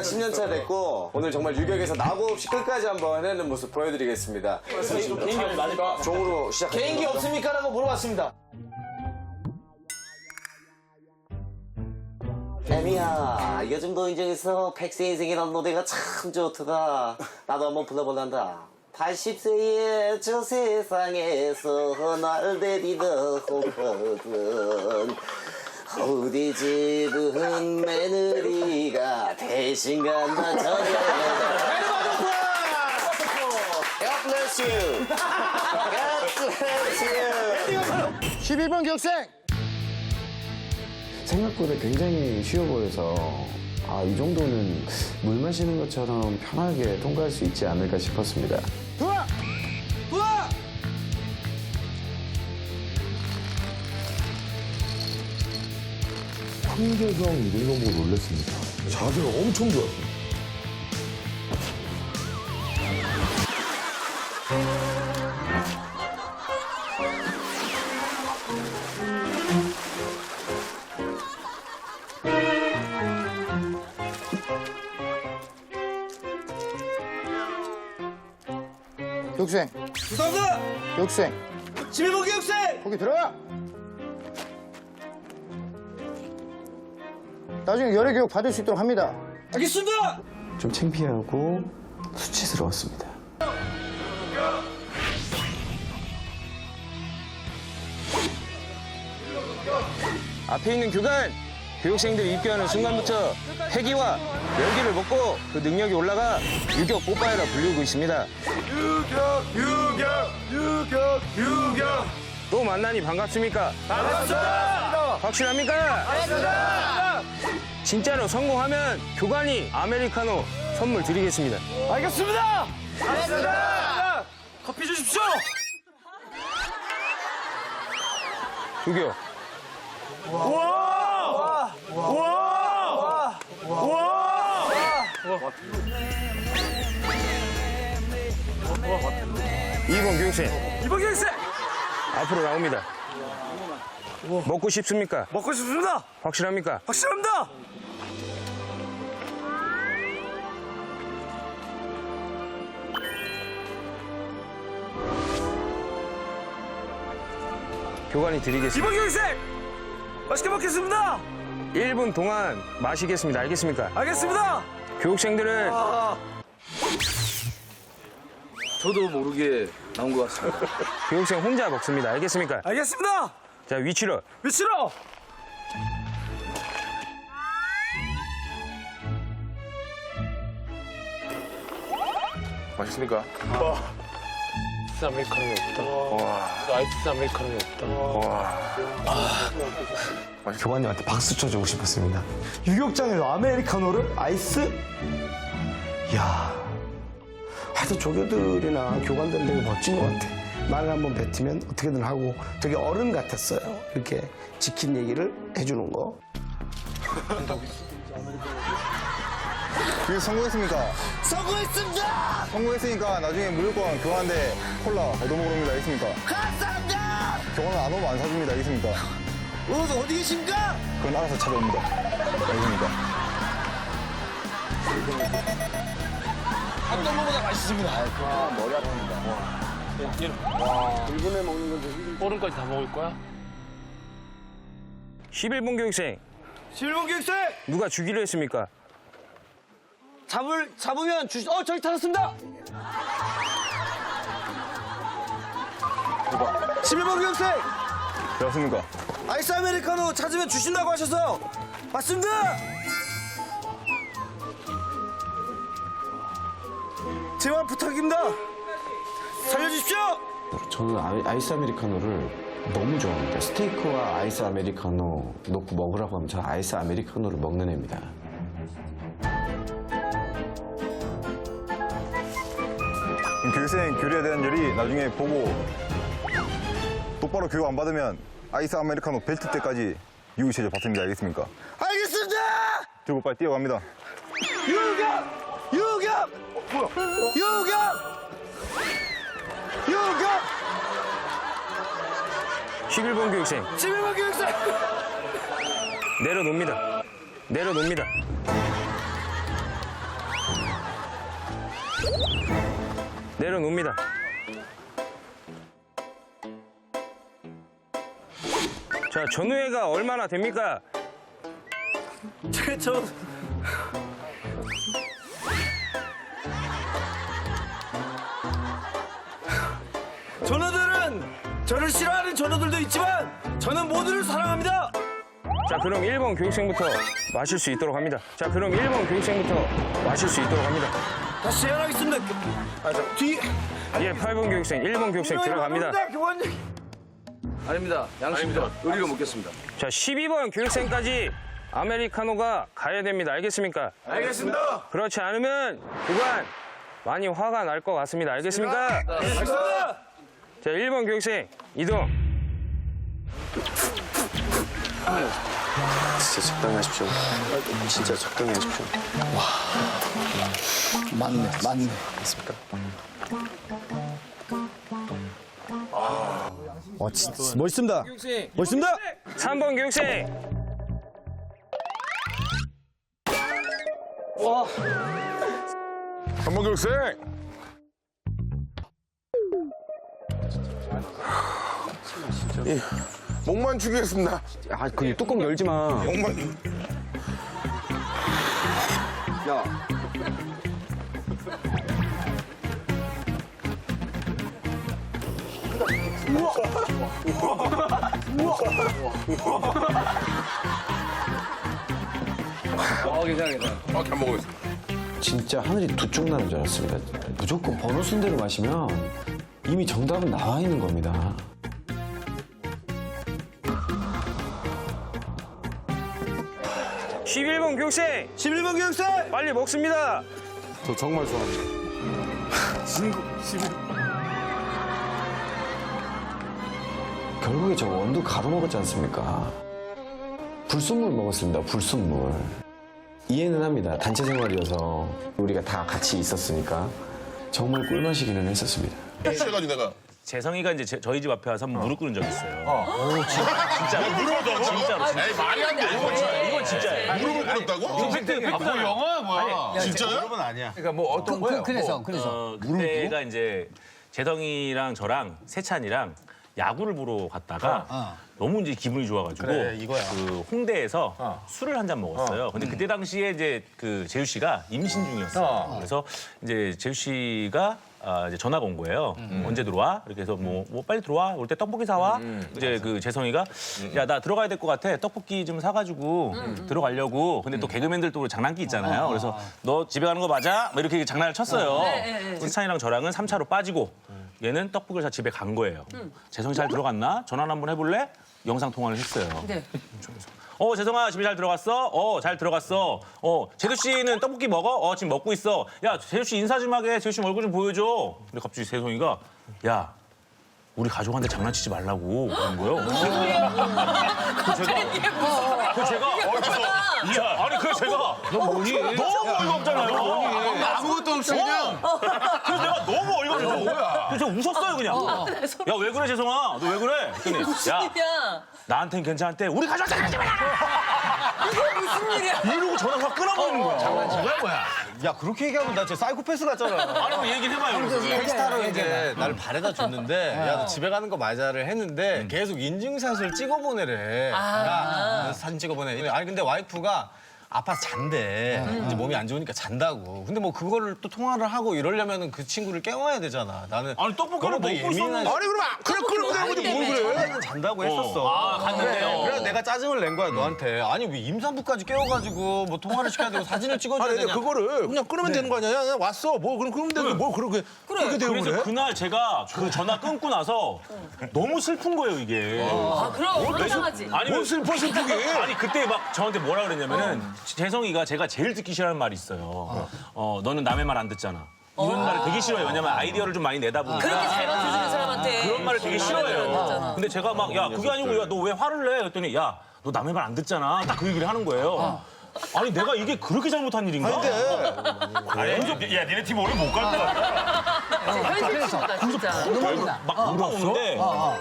딱 10년 차 됐고 오늘 정말 유격에서 나고 없이 끝까지 한번 해내는 모습 보여드리겠습니다. 개인기 없습니까? 종으로 시작. 개인기 없습니까? 라고 물어봤습니다. 애미야, 이 정도 인정해서 백세 인생이라는 노래가 참 좋더라. 나도 한번 불러볼란다. 80세의 저 세상에서 날 데리러 오거든. 어디 집은 며느리가 대신 간다 저녁에. God bless you. God bless you. 11번 교육생 생각보다 굉장히 쉬워 보여서 아, 이 정도는 물 마시는 것처럼 편하게 통과할 수 있지 않을까 싶었습니다. 황재성 이런 거 보고 놀랐습니다. 자세가 엄청 좋았어요. 교육생 죄송합니다. 교육생 11번 교육생! 거기 들어와 나중에 열애 교육 받을 수 있도록 합니다 알겠습니다! 좀 창피하고 수치스러웠습니다. 앞에 있는 교관 교육생들이 입교하는 순간부터 패기와 열기를 먹고 그 능력이 올라가 유격 뽀빠이라 불리고 있습니다. 유격, 유격, 유격, 유격. 또 만나니 반갑습니까? 반갑습니다. 확실합니까? 확실합니다. 진짜로 성공하면 교관이 아메리카노 선물 드리겠습니다. 알겠습니다! 알겠습니다! 커피 주십시오! 유격. 이번 교육생 2번 교육생! 앞으로 나옵니다. 먹고 싶습니까? 먹고 싶습니다! 확실합니까? 확실합니다! 교관이 드리겠습니다. 2번 교육생! 맛있게 먹겠습니다! 1분 동안 마시겠습니다. 알겠습니까? 알겠습니다! 교육생들은 저도 모르게 나온 것 같습니다. 교육생 혼자 먹습니다. 알겠습니까? 알겠습니다! 자, 위치로. 위치로! 맛있습니까? 아이스 아메리카노가 없다. 아이스 아메리카노가 없다. 교관님한테 박수 쳐주고 싶었습니다. 유격장에서 아메리카노를 아이스? 이야, 하여튼 조교들이나 교관들 되게 멋진 것 같아. 말을 한번 뱉으면 어떻게든 하고 되게 어른 같았어요. 이렇게 지킨 얘기를 해주는 거. 그게 성공했습니까? 성공했습니다 성공했으니까 나중에 무조건 교환대 콜라 얻어먹으랍니다. 알겠습니까? 감사합니다 교환은 안 오면 안 사줍니다. 알겠습니까? 어, 어디 계신가? 그건 알아서 찾아옵니다. 알겠습니까? 어떤 거보다 맛있습니다. 얼음까지 다 먹을 거야? 11번 교육생 11번 교육생! 누가 주기로 했습니까? 잡을, 잡으면 주, 어, 저기 찾았습니다! 11번 교육생! 되었습니까? 아이스 아메리카노 찾으면 주신다고 하셔서 맞습니다! 제발 부탁입니다! 살려주십시오! 저는 아이- 아이스 아메리카노를 너무 좋아합니다. 스테이크와 아이스 아메리카노 놓고 먹으라고 하면 저 아이스 아메리카노를 먹는 애입니다. 교육생 교류에 대한 열이 나중에 보고 똑바로 교육 안 받으면 아이스 아메리카노 벨트 때까지 유의체제 받습니다. 알겠습니까? 알겠습니다 들고 빨리 뛰어갑니다. 유격! 유격! 유격! 유격! 11번 교육생 11번 교육생! 내려놓습니다. 내려놓습니다. 내려놓습니다. 자, 전후회가 얼마나 됩니까? 저 전우들은 저를 싫어하는 전우들도 있지만 저는 모두를 사랑합니다. 자, 그럼 1번 교육생부터 마실 수 있도록 합니다. 자, 그럼 1번 교육생부터 마실 수 있도록 합니다. 다시 제안하겠습니다. 아, 자, 뒤. 예, 8번 교육생, 1번 교육생 들어갑니다. 교관님. 아닙니다. 양심입니다. 의리로 묻겠습니다. 자, 12번 교육생까지 아메리카노가 가야 됩니다. 알겠습니까? 알겠습니다. 그렇지 않으면 교관 많이 화가 날 것 같습니다. 알겠습니까? 알겠습니다. 자, 1번 교육생 이동. 진짜 적당히 하십시오. 진짜 적당히 하십시오. 맞네, 맞네. 맞습니까? 와, 진짜 멋있습니다. 멋있습니다. 3번 교육생. 한번 교육생. 예, 목만 죽이겠습니다. 아, 그 뚜껑 열지 마. 목만. 어, 괜찮아, 괜찮아. 아, 잘 먹어보겠습니다. 진짜 하늘이 두 쪽 나는 줄 알았습니다. 무조건 번호 순대로 마시면 이미 정답은 나와 있는 겁니다. 십일번 교육생 11번 교육생. 빨리 먹습니다. 저 정말 좋아합니다. 결국에 저 원두 가루 먹었지 않습니까? 불순물 먹었습니다. 불순물. 이해는 합니다. 단체 생활이어서 우리가 다 같이 있었으니까 정말 꿀맛이기는 했었습니다. 취해가지고 내가. 재성이가 이제 제- 저희 집 앞에 와서 한번 무릎 꿇은 적 있어요. 진짜. 무릎 진짜로. 진짜. 에이, 말이 안 돼. 이건 진짜. 이건 진짜예요. 무릎을 꿇었다고? 팩트, 팩트. 영화야, 뭐야. 진짜요? 그러니까 뭐 어떤 거예요? 그 래서 그래서 어, 그때가 이제 재성이랑 저랑 세찬이랑 야구를 보러 갔다가 너무 이제 기분이 좋아가지고 그 홍대에서 술을 한 잔 먹었어요. 근데 그때 당시에 이제 그 재우 씨가 임신 중이었어요. 그래서 이제 재우 씨가 아, 이제 전화가 온 거예요. 언제 들어와? 이렇게 해서 뭐, 뭐 빨리 들어와. 올 때 떡볶이 사와. 이제 그 재성이가 야 나 들어가야 될 것 같아. 떡볶이 좀 사가지고 들어가려고. 근데 또 개그맨들 또 장난기 있잖아요. 그래서 너 집에 가는 거 맞아? 뭐 이렇게 장난을 쳤어요. 세찬이랑 저랑은 삼차로 빠지고 얘는 떡볶이를 사 집에 간 거예요. 재성이 잘 들어갔나? 전화 한번 해볼래? 영상 통화를 했어요. 네. 어 재성아 집에 잘 들어갔어? 어 잘 들어갔어. 어 제주 씨는 떡볶이 먹어? 어 지금 먹고 있어. 야 제주 씨 인사 좀 하게. 제주 씨 얼굴 좀 보여줘. 근데 갑자기 재성이가 야 우리 가족한테 장난치지 말라고 그런 거예요. 그 제가 그 제가 야, 아니 그 제가 너무 어이가 없잖아요. 없이 그냥. 그래서 내가 너무 어이가 없어. 그래서 제가 웃었어요 그냥. 야 왜 그래 재성아? 너 왜 그래? 그랬더니 야야 나한텐 괜찮은데 우리 가족한테 장난치지 마라. 이게 무슨 일이야? 이러고 전화가 끊어버리는 거야. 야 그렇게 얘기하면 나 진짜 사이코패스 같잖아. 아니 뭐 얘기를 해봐요. 그래서. 텍스타로 이제 나를 바래다 줬는데 야 너 집에 가는 거 맞아를 했는데 계속 인증샷을 찍어 보내래. 야, 너 사진 찍어 보내. 아니 근데 와이프가 아파서 잔대. 이제 몸이 안 좋으니까 잔다고. 근데 뭐 그거를 또 통화를 하고 이러려면 그 친구를 깨워야 되잖아. 나는 아니 떡볶이를 너무 먹고 예민한 있었는데. 아니, 그럼 그냥 그러 그래. 그래는 잔다고 했었어. 아, 갔는데요. 그래 서 내가 짜증을 낸 거야 너한테. 아니 왜 임산부까지 깨워가지고 뭐 통화를 시켜야 되고 사진을 찍어줘야 아니, 되냐. 근데 그거를 그냥 끊으면 되는 거 아니야? 야, 야, 왔어. 뭐, 그럼 그러면 되는데 뭘 그렇게, 그렇게 되고 그래서 그래? 그날 제가 그 전화 끊고 나서 너무 슬픈 거예요 이게. 아 그럼 불쌍하지. 아니 뭘 슬퍼, 슬프게. 아니 그때 막 저한테 뭐라 그랬냐면은 재성이가 제가 제일 듣기 싫어하는 말이 있어요. 어 너는 남의 말 안 듣잖아. 이런 말을 되게 싫어해요. 왜냐면 아이디어를 좀 많이 내다 보니까. 그렇게 잘 맞춰주는 사람한테 그런 말을 되게 싫어해요. 근데 제가 막 야 그게 아니고 야 너 왜 화를 내? 그랬더니 야 너 남의 말 안 듣잖아. 딱 그 얘기를 하는 거예요. 아니 내가 이게 그렇게 잘못한 일인가? 근데 야 니네 팀 오늘 못갈 거야. 현실적이다 진짜. 막 펑펑 우는데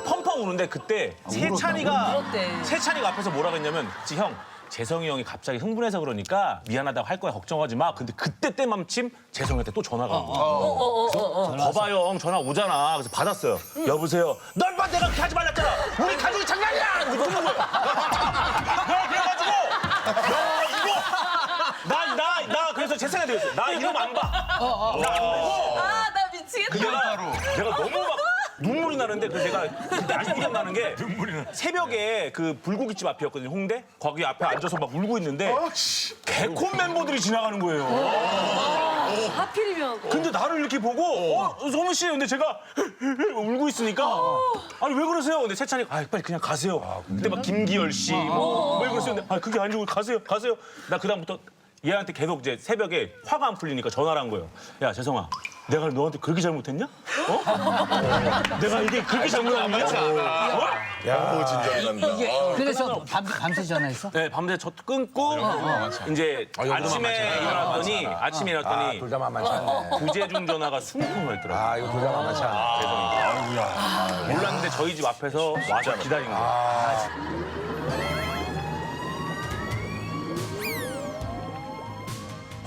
펑펑 우는데 그때 세찬이가 울었대. 세찬이가 앞에서 뭐라 그랬냐면 지형 재성이 형이 갑자기 흥분해서 그러니까 미안하다고 할 거야 걱정하지 마. 근데 그때 때맘침 재성이한테 또 전화가 온 거야. 거봐요 형 전화 오잖아. 그래서 받았어요. 여보세요. 널 봐 내가 그렇게 하지 말랬잖아. 우리 가족이 장난이야. 이거 끊는 거야. 야, 그래가지고 야 이거 나나나 그래서 재성이 되었어. 나 이러면 안 봐. 나안 보고. 아, 나 미치겠다. 내가 너무 막 눈물이 나는데 그래서 제가 그때 아직 기억 나는 게 새벽에 그 불고기집 앞이었거든요 홍대? 거기 앞에 앉아서 막 울고 있는데 개콘 멤버들이 지나가는 거예요. 하필이면. 근데 나를 이렇게 보고 어 소문 씨 근데 제가 울고 있으니까 아니 왜 그러세요? 근데 세찬이 아 빨리 그냥 가세요. 근데 막 김기열 씨뭐왜 그러세요 근데 아 그게 아니고 가세요 가세요. 나 그다음부터 얘한테 계속 이제 새벽에 화가 안 풀리니까 전화를 한 거예요 야 재성아 내가 너한테 그렇게 잘못했냐? 어? 내가 이게 그렇게 잘못한 거야? 어? 야, 진짜 난다. 그래서 밤, 밤새 전화했어? 네, 밤새 저 끊고 이제 아침에 일어났더니 아침에 일어났더니 둘다 만만치 않네. 구제중 전화가 20통을 했더라고요. 아, 이거 둘 다 만만치 않네. 몰랐는데 저희 집 앞에서 와서 기다린 거예요.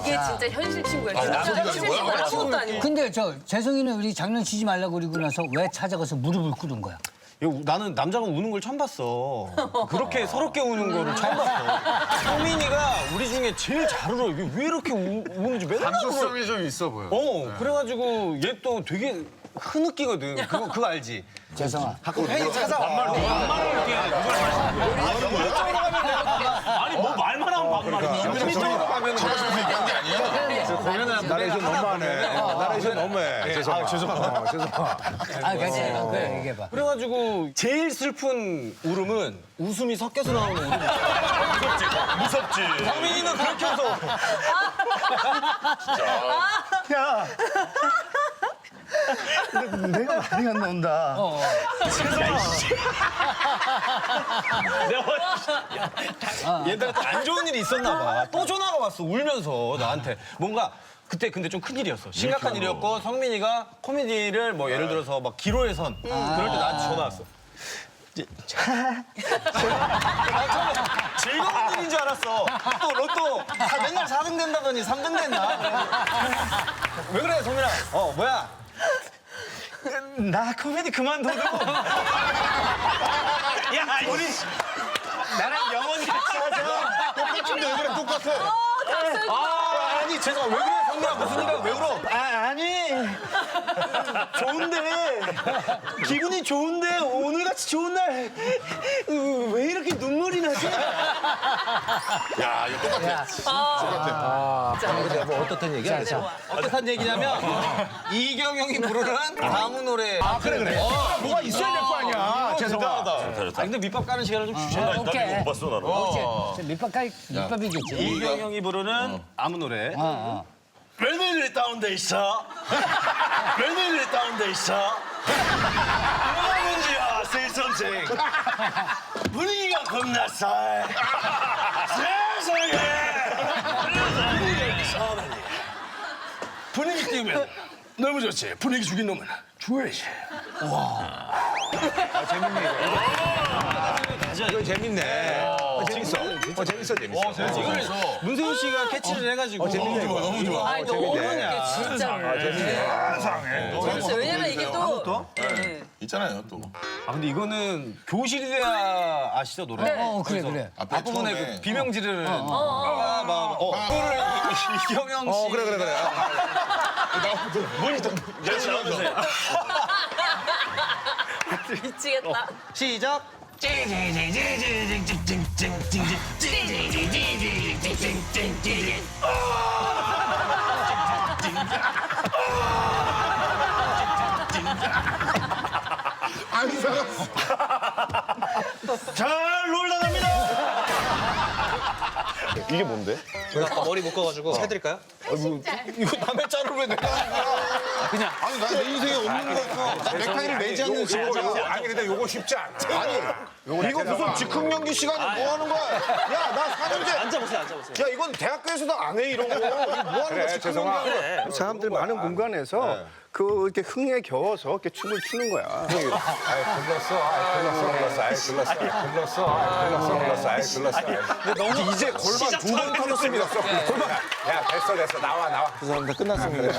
이게 진짜 현실 친구야. 진짜 현실 친구야. 아무것도 아니고. 근데 저 재성이는 우리 장난치지 말라고 그러고 나서 왜 찾아가서 무릎을 꿇은 거야? 이거 나는 남자가 우는 걸 처음 봤어. 그렇게 서럽게 우는 거를 처음 봤어. 성민이가 우리 중에 제일 잘 울어. 이게 왜 이렇게 우, 우는지 맨날 울어. 감수성이 좀 있어 보여. 어, 그래가지고 얘 또 되게 흐느끼거든. 그거, 그거 알지? 재성아. 가끔 팬이 찾아와. 반말을 이렇게 해. 누굴 아니 뭐 말만 하면 반말이야. 나레이션 너무하네. 나레이션 너무해. 죄송합니다. 죄송합니다. 죄송합니다. 아, 괜찮아. 그래, 얘기해봐. 그래가지고 제일 슬픈 울음은 웃음이 섞여서 나오는 울음. 무섭지? 무섭지. 성민이는 그렇게 웃어. 야. 근데 내가 많이 안 나온다. 얘들한테 안 좋은 일이 있었나 봐. 또 전화가 왔어 울면서 나한테 뭔가 그때 근데 좀 큰 일이었어. 심각한 일이었고 성민이가 코미디를 뭐 예를 들어서 막 기로의 선 그럴 때 나한테 전화 왔어. 이제 아, 처음에 즐거운 일인 줄 알았어. 또 로또 다 맨날 4등 된다더니 3등 됐나? 왜 그래 성민아? 어 뭐야? 나 코미디 그만둬도 야 우리 나랑 영원히 같이 하자. 똑같은데 왜 그래, 똑같아. 아, 아니, 제가 왜 그래, 성민아? 무슨 일이야? 왜 울어? 아, 아니. 좋은데. 기분이 좋은데, 오늘같이 좋은 날. 으, 왜 이렇게 눈물이 나지? 야, 이거 똑같아. 어떻든 얘기야? 어떡한 얘기냐면, 이경영이 부르는 다음 노래. 아, 그래, 그래. 뭐가 있어야 될 거 아니야. 죄송합니다. 아, 근데 밑밥 까는 시간을 좀 주셔야 돼. 오케이. 봤어, 나는. 저 밑밥 깔, 밑밥이겠지. 이경영이 부르는 아무 노래. 웬일이 다운돼 있어? 웬일이 다운돼 있어? 뭐가 문제야, 세 선생? 분위기가 겁나 싸해. 세상에! 분위기가 이상하다니. 분위기 띄우면 너무 좋지. 분위기 죽인 놈은 죽어야지. 이거 재밌네. 어, 재밌어. 어, 재밌어, 재밌어. 이걸 문세윤 씨가 캐치를 해가지고. 재밌네, 이거. 너무 좋아. 아니, 너무 이게 진짜. 재밌어요. 왜냐면 이게 또. 네. 있잖아요, 또. 아 근데 이거는 교실이 돼야 아시죠 노래? 네. 어, 그래, 그래. 앞에 앞부분에 처음에. 그 비명 지르는 아, 막 어, 그거를 이경영 씨 어, 그래, 그래, 그래. 미치겠다. 시작 잘 놀다 갑니다. 이게 뭔데? 머리 묶어가지고 해드릴까요? 이거 남의 짤을 왜 내가 아니, 나내 인생에 없는 거였어. 나 넥타이를 매지 않는 친구야. 아니, 근데 요거 쉽지 않아. 아니, 이거 무슨 즉흥 연기 시간에 뭐 하는 거야? 야, 나 사는데. 앉아보세요 앉아보세요 야, 이건 대학교에서도 안 해, 이런 거. 이거 뭐 하는 거야, 즉흥. 연기. 사람들 많은 공간에서 그 이렇게 흥에 겨워서 이렇게 춤을 추는 거야. 아이 글렀어, 아이 글렀어, 글렀어, 아이 글렀어, 아이 글렀어, 아이 글렀어, 글렀어, 아이 글렀어. 근데 너무 이제 골반 두번 터졌습니다. 골반. 야 됐어 됐어 나와 나와. 죄송합니다. 끝났습니다.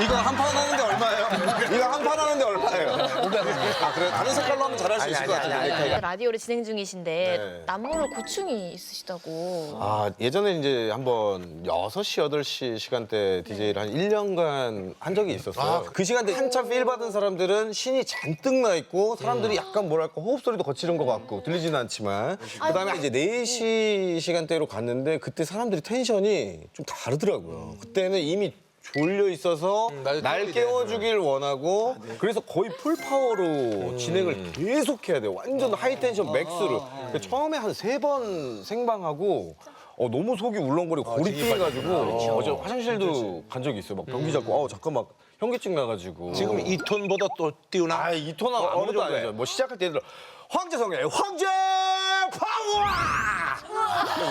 이거 한 판 하는데 얼마예요? 이거 한 판 하는데 얼마예요? 500원. 아, 그래? 다른 색깔로 하면 잘할 수 있을 것 같은데. 라디오를 진행 중이신데 남모를 고충이 있으시다고. 아, 예전에 이제 한번 6시, 8시 시간대 DJ를 한 1년간 한 적이 있었어요. 그 시간대 한참 필 받은 사람들은 신이 잔뜩 나 있고 사람들이 약간 뭐랄까 호흡 소리도 거칠은 것 같고 들리지는 않지만 그다음에 이제 4시 시간대로 갔는데 그때 사람들이 텐션이 좀 다르더라고요. 그때는 이미 졸려 있어서 날 깨워주길 원하고 그래서 거의 풀 파워로 진행을 계속 해야 돼요. 완전 하이 텐션 맥스로. 근데 처음에 한 세 번 생방하고 어, 너무 속이 울렁거리고 고립돼가지고 어제 화장실도 간 적이 있어요. 막 변기 잡고 어 잠깐 막 현기증 나가지고 지금 이 톤보다 또 띄우나? 아, 이 톤은 아무것도 정도예요? 아니죠. 뭐 시작할 때 예를 들어 황제성의 황제 파워!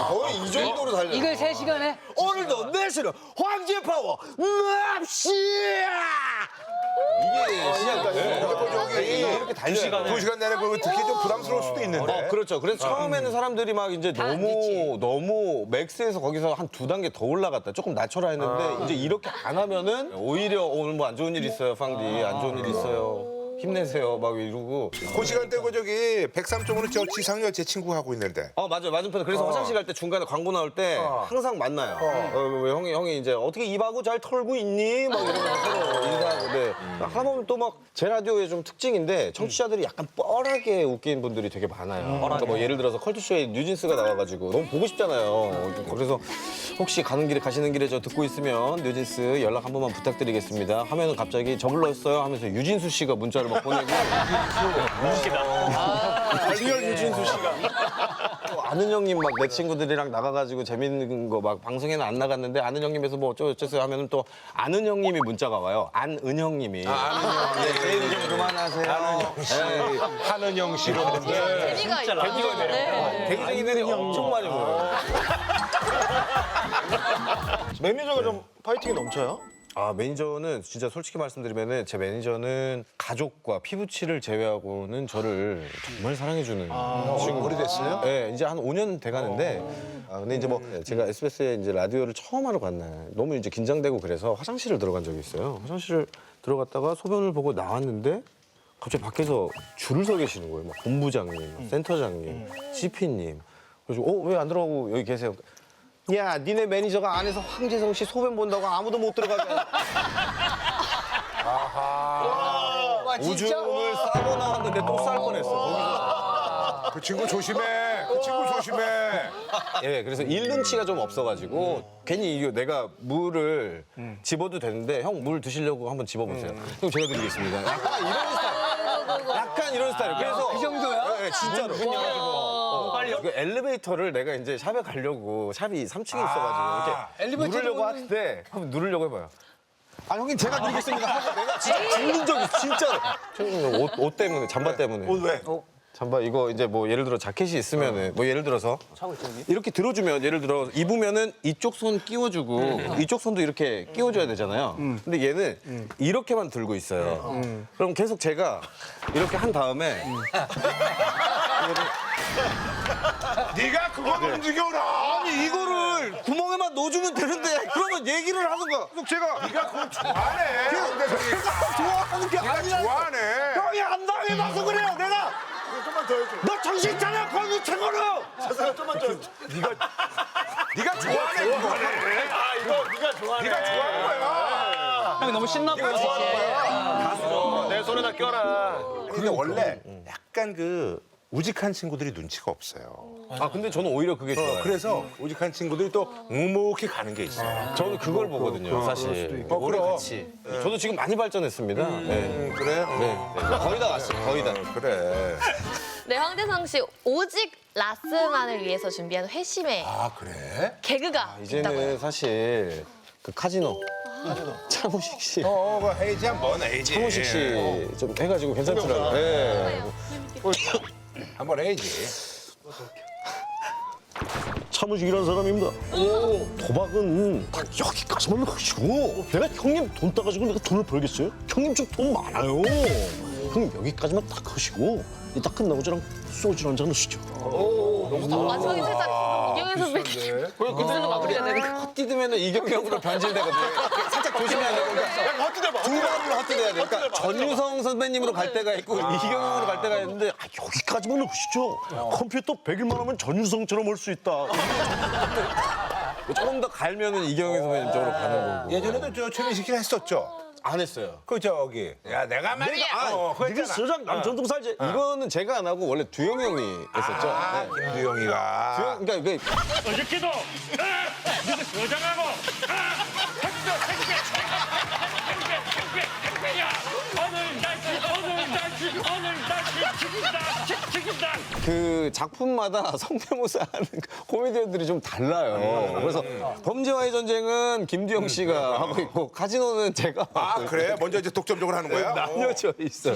거의 이 정도로 달려요. 이걸 세시간에 오늘도 내시는 황제 파워 납시! 이게 시작까지 이렇게 달려요. 두 시간 내내 그거 듣기 좀 부담스러울 수도 있는데. 어, 그렇죠. 그래서 처음에는 사람들이 막 이제 너무 너무 맥스에서 거기서 한 두 단계 더 올라갔다. 조금 낮춰라 했는데 이제 이렇게 안 하면은 오히려 오늘 뭐 안 좋은 일 있어요, 팡디. 안 좋은 일 있어요. 힘내세요. 막 이러고. 그 시간대 그 저기 103.5는 저 지상렬 제 친구 하고 있는데. 어 맞아요 맞은편에 그래서 화장실 갈 때 중간에 광고 나올 때 항상 만나요. 어. 왜 형이 형이 이제 어떻게 입하고 잘 털고 있니? 막 이러면서 서로 인사하고 네. 하다 보면 또 막 제 라디오의 좀 특징인데 청취자들이 약간 뻘하게 웃긴 분들이 되게 많아요. 그러니까 뭐 예를 들어서 컬투쇼에 뉴진스가 나와가지고 너무 보고 싶잖아요. 그래서 혹시 가는 길에 가시는 길에 저 듣고 있으면 뉴진스 연락 한 번만 부탁드리겠습니다. 하면은 갑자기 저 불렀어요 하면서 유진수 씨가 문자를 막 보내고 리얼 유진수 씨가 또 아는 형님 막 내 친구들이랑 나가가지고 재밌는 거 막 방송에는 안 나갔는데 아는 형님에서 뭐 어쩌고 저쩌고 하면은 또 아는 형님이 문자가 와요. 안은 형님이. 아는 형. 네, 제 얘기 좀 그만하세요. 아는 형 씨. 한은영 씨로. 재미가 있다. 네. 대기생이들이 엄청 많이 모여요. 매니저가 좀 파이팅이 넘쳐요? 아 매니저는 진짜 솔직히 말씀드리면은 제 매니저는 가족과 피부치를 제외하고는 저를 정말 사랑해주는 친구. 오래됐어요? 네, 이제 한 5년 돼가는데. 아, 근데 이제 뭐 제가 SBS에 이제 라디오를 처음 하러 간 날 너무 이제 긴장되고 그래서 화장실을 들어간 적이 있어요. 화장실을 들어갔다가 소변을 보고 나왔는데 갑자기 밖에서 줄을 서 계시는 거예요. 막 본부장님, 막 센터장님, CP님. 그래서 어 왜 안 들어가고 여기 계세요? 야, 니네 매니저가 안에서 황재성 씨 소변 본다고 아무도 못 들어가게. 오줌을 싸고 나왔는데 또 쌀 뻔했어. 거기서. 그 친구 조심해. 그 친구 조심해. 예, 그래서 일 눈치가 좀 없어가지고 괜히 이거 내가 물을 집어도 되는데 형 물 드시려고 한번 집어보세요. 형 제가 드리겠습니다. 약간 이런 스타일. 약간 이런 스타일. 그래서 그 정도야? 네, 진짜로. 어, 그 엘리베이터를 내가 이제 샵에 가려고 샵이 3층에 있어가지고 이렇게 누르려고 할때 한번 누르려고 해봐요. 아 형님 제가 드리겠습니다. 하고 내가 진짜 죽는 적이 있어, 진짜로. 형님 옷, 옷 때문에 잠바 때문에. 옷 왜? 잠바 이거 이제 뭐 예를 들어 자켓이 있으면은 뭐 예를 들어서 이렇게 들어주면 예를 들어 입으면은 이쪽 손 끼워주고 이쪽 손도 이렇게 끼워줘야 되잖아요. 근데 얘는 이렇게만 들고 있어요. 그럼 계속 제가 이렇게 한 다음에 네가 그걸 움직여라. 아니 이거를 구멍에만 넣어주면 되는데 그러면 얘기를 하는 거야. 계속 제가 네가 그걸 좋아하네. 황대성이. 좋아하는 게 아니라 좋아하네. 형이 안 당해봐서 그래요 내가. 좀만 더 해줘. 너 정신 차려 거기 최고로. 좀만 더 해줘. 네가 네가 좋아하네. 그거를. 아 이거 네가 좋아하네. 네가 좋아하는 거야. 형이 너무 신나 보여. 내 손에다 껴라. 근데 원래 약간 그 우직한 친구들이 눈치가 없어요. 아 근데 저는 오히려 그게 좋아요. 그래서 우직한 친구들이 또 묵묵히 가는 게 있어요. 저는 그걸 보거든요, 사실. 어, 오래 그럼. 같이. 저도 지금 많이 발전했습니다. 네. 음, 그래? 네. 거의 다 왔어요, 거의 다. 어, 그래. 네, 황대성 씨 오직 라스만을 위해서 준비한 회심의 아 그래? 개그가 있다고요. 이제는 사실 그 카지노. 차무식 씨. 어, 그 헤이지 한번 헤이지. 차무식 씨 좀 해가지고 괜찮더라고요. 네. 한번 헤이지. 사무직 일하는 사람입니다. 도박은 딱 여기까지만 하시고 내가 형님 돈 따가지고 내가 돈을 벌겠어요? 형님 좀 돈 많아요. 형님 여기까지만 딱 하시고 이따 끝나고 저랑 소주 한 잔 하시죠. 마지막에 살짝 이경현 선배님 그대로 마무리해야 되는 거. 헛디디면 이경영으로 변질되거든요. 살짝 조심해야 되고. 그러니까 헛디뎌봐. 두 번으로 헛디뎌야 돼. 그러니까 전유성 선배님으로 갈 때가 있고 이경영으로 갈 때가 있는데 아, 여기까지만 하시죠. 컴퓨터 100일만 하면 전유성처럼 올 수 있다. 조금 더 갈면은 이경영 선배님 쪽으로 가는 거고. 예전에도 저 최민식 씨 했었죠. 안 했어요. 그 저기 야 내가 말이야. 어, 그거 네가 했잖아. 서장 남천동 살지. 이거는 제가 안 하고 원래 두영 형이 했었죠. 아, 네. 김두영이가. 두영, 그러니까 이게 어저께도 누구 여장하고 택배 택배 택배 오늘 날씨 오늘 날씨 죽인다 죽인다 그 작품마다 성대모사 하는 그 코미디언들이 좀 달라요. 그래서 범죄와의 전쟁은 김두영 씨가 하고 있고 카지노는 제가 아 그래? 먼저 이제 독점적으로 하는 거야? 나뉘어져 있어요.